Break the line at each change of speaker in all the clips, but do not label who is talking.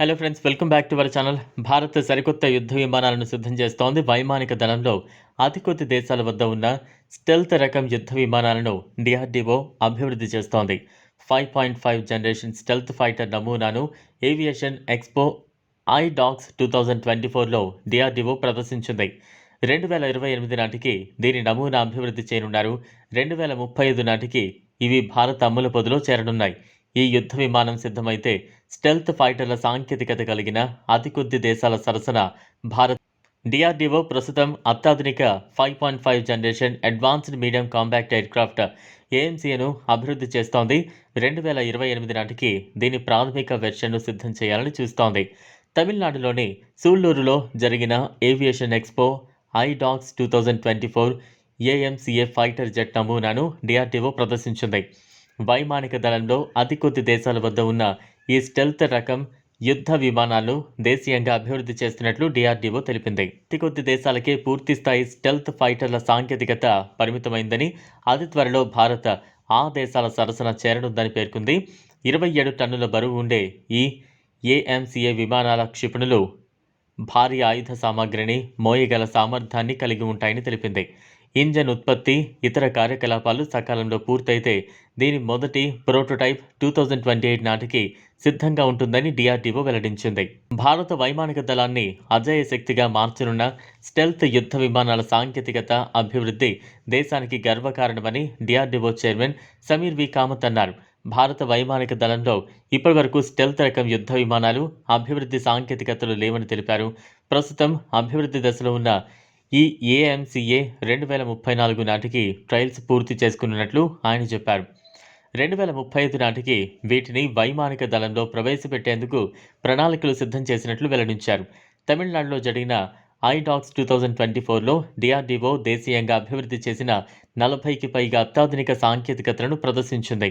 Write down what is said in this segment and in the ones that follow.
Hello friends welcome back to our channel Bharat సరికొత్త యుద్ధ విమానాలను సిద్ధం చేస్తోంది. వైమానిక దళంలో అతి కొద్ది దేశాల వద్ద ఉన్న స్టెల్త్ రకం యుద్ధ విమానాలను డిఆర్డీఓ అభివృద్ధి చేస్తోంది. Five point five generation stealth fighter నమూనాను aviation expo IDAX two thousand twenty ఫోర్లో డిఆర్డీఓ ప్రదర్శించింది. రెండు వేల ఇరవై ఎనిమిది నాటికి దీని నమూనా అభివృద్ధి చేయనున్నారు. రెండు వేల ముప్పై ఐదు నాటికి ఇవి భారత అమ్ముల పొదిలో చేరనున్నాయి. ఈ యుద్ధ విమానం సిద్ధమైతే స్టెల్త్ ఫైటర్ల సాంకేతికత కలిగిన అతి కొద్ది దేశాల సరసన భారత్. డిఆర్డీఓ ప్రస్తుతం అత్యాధునిక five point five generation advanced medium compact aircraft ఏఎంసీను అభివృద్ధి చేస్తోంది. రెండు వేల ఇరవై ఎనిమిది నాటికి దీని ప్రాథమిక వెర్షన్ను సిద్ధం చేయాలని చూస్తోంది. తమిళనాడులోని సూళ్ళూరులో జరిగిన aviation expo I two thousand twenty four AMCA fighter jet నమూనాను డిఆర్డీఓ ప్రదర్శించింది. వైమానిక దళంలో అతి కొద్ది దేశాల వద్ద ఉన్న ఈ స్టెల్త్ రకం యుద్ధ విమానాలను దేశీయంగా అభివృద్ధి చేస్తున్నట్లు డిఆర్డీఓ తెలిపింది. అతి కొద్ది దేశాలకే పూర్తి స్థాయి స్టెల్త్ ఫైటర్ల సాంకేతికత పరిమితమైందని అతి త్వరలో భారత్ ఆ దేశాల సరసన చేరనుందని పేర్కొంది. ఇరవై ఏడు టన్నుల బరువు ఉండే ఈ ఏఎంసీఏ విమానాల క్షిపణులు భారీ ఆయుధ సామాగ్రిని మోయగల సామర్థ్యాన్ని కలిగి ఉంటాయని తెలిపింది. ఇంజన్ ఉత్పత్తి ఇతర కార్యకలాపాలు సకాలంలో పూర్తయితే దీని మొదటి prototype two thousand twenty eight నాటికి సిద్ధంగా ఉంటుందని డిఆర్డీఓ వెల్లడించింది. భారత వైమానిక దళాన్ని అజయ శక్తిగా మార్చనున్న స్టెల్త్ యుద్ధ విమానాల సాంకేతికత అభివృద్ధి దేశానికి గర్వకారణమని DRDO chairman Samir V. Kamat అన్నారు. భారత వైమానిక దళంలో ఇప్పటివరకు స్టెల్త్ రకం యుద్ధ విమానాలు అభివృద్ధి సాంకేతికతలు లేవని తెలిపారు. ప్రస్తుతం అభివృద్ధి దశలో ఉన్న ఈ ఏఎంసీఏ రెండు వేల ముప్పై నాలుగు నాటికి ట్రయల్స్ పూర్తి చేసుకున్నట్లు ఆయన చెప్పారు. రెండు వేల ముప్పై ఐదు నాటికి వీటిని వైమానిక దళంలో ప్రవేశపెట్టేందుకు ప్రణాళికలు సిద్ధం చేసినట్లు వెల్లడించారు. తమిళనాడులో జరిగిన ఐడాక్స్ టూ థౌజండ్ ట్వంటీ ఫోర్లో డిఆర్డీఓ దేశీయంగా అభివృద్ధి చేసిన నలభైకి పైగా అత్యాధునిక సాంకేతికతలను ప్రదర్శించింది.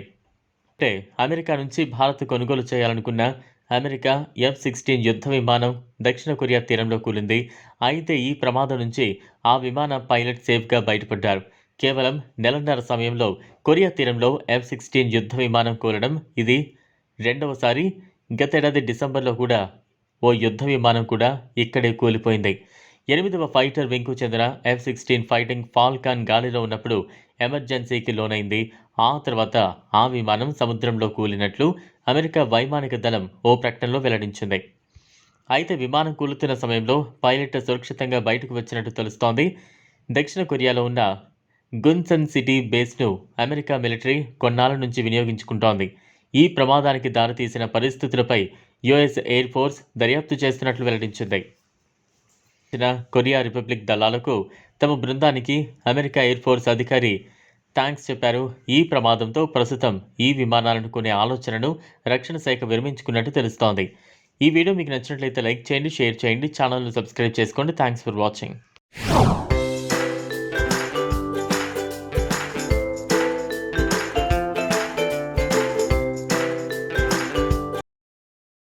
అంటే అమెరికా నుంచి భారత్ కొనుగోలు చేయాలనుకున్న అమెరికా ఎఫ్ సిక్స్టీన్ యుద్ధ విమానం దక్షిణ కొరియా తీరంలో కూలింది. అయితే ఈ ప్రమాదం నుంచి ఆ విమాన పైలట్ సేఫ్గా బయటపడ్డారు. కేవలం నెలన్నర సమయంలో కొరియా తీరంలో ఎఫ్ సిక్స్టీన్ యుద్ధ విమానం కూలడం ఇది రెండవసారి. గతేడాది డిసెంబర్లో కూడా ఓ యుద్ధ విమానం కూడా ఇక్కడే కూలిపోయింది. ఎనిమిదవ ఫైటర్ వింగ్కు చెందిన ఎఫ్ సిక్స్టీన్ ఫైటింగ్ ఫాల్కాన్ గాలిలో ఉన్నప్పుడు ఎమర్జెన్సీకి లోనైంది. ఆ తర్వాత ఆ విమానం సముద్రంలో కూలినట్లు అమెరికా వైమానిక దళం ఓ ప్రకటనలో వెల్లడించింది. అయితే విమానం కూలుతున్న సమయంలో పైలట్ సురక్షితంగా బయటకు వచ్చినట్టు తెలుస్తోంది. దక్షిణ కొరియాలో ఉన్న గున్సన్ సిటీ బేస్ను అమెరికా మిలిటరీ కొన్నాళ్ళ నుంచి వినియోగించుకుంటోంది. ఈ ప్రమాదానికి దారితీసిన పరిస్థితులపై యుఎస్ ఎయిర్ ఫోర్స్ దర్యాప్తు చేస్తున్నట్లు వెల్లడించింది. కొరియా రిపబ్లిక్ దళాలకు తమ బృందానికి అమెరికా ఎయిర్ ఫోర్స్ అధికారి థ్యాంక్స్ చెప్పారు. ఈ ప్రమాదంతో ప్రస్తుతం ఈ విమానాలను కొనే ఆలోచనను రక్షణ శాఖ విరమించుకున్నట్టు తెలుస్తోంది. ఈ వీడియో మీకు నచ్చినట్లయితే లైక్ చేయండి షేర్ చేయండి ఛానల్ను సబ్స్క్రైబ్ చేసుకోండి. Thanks for watching.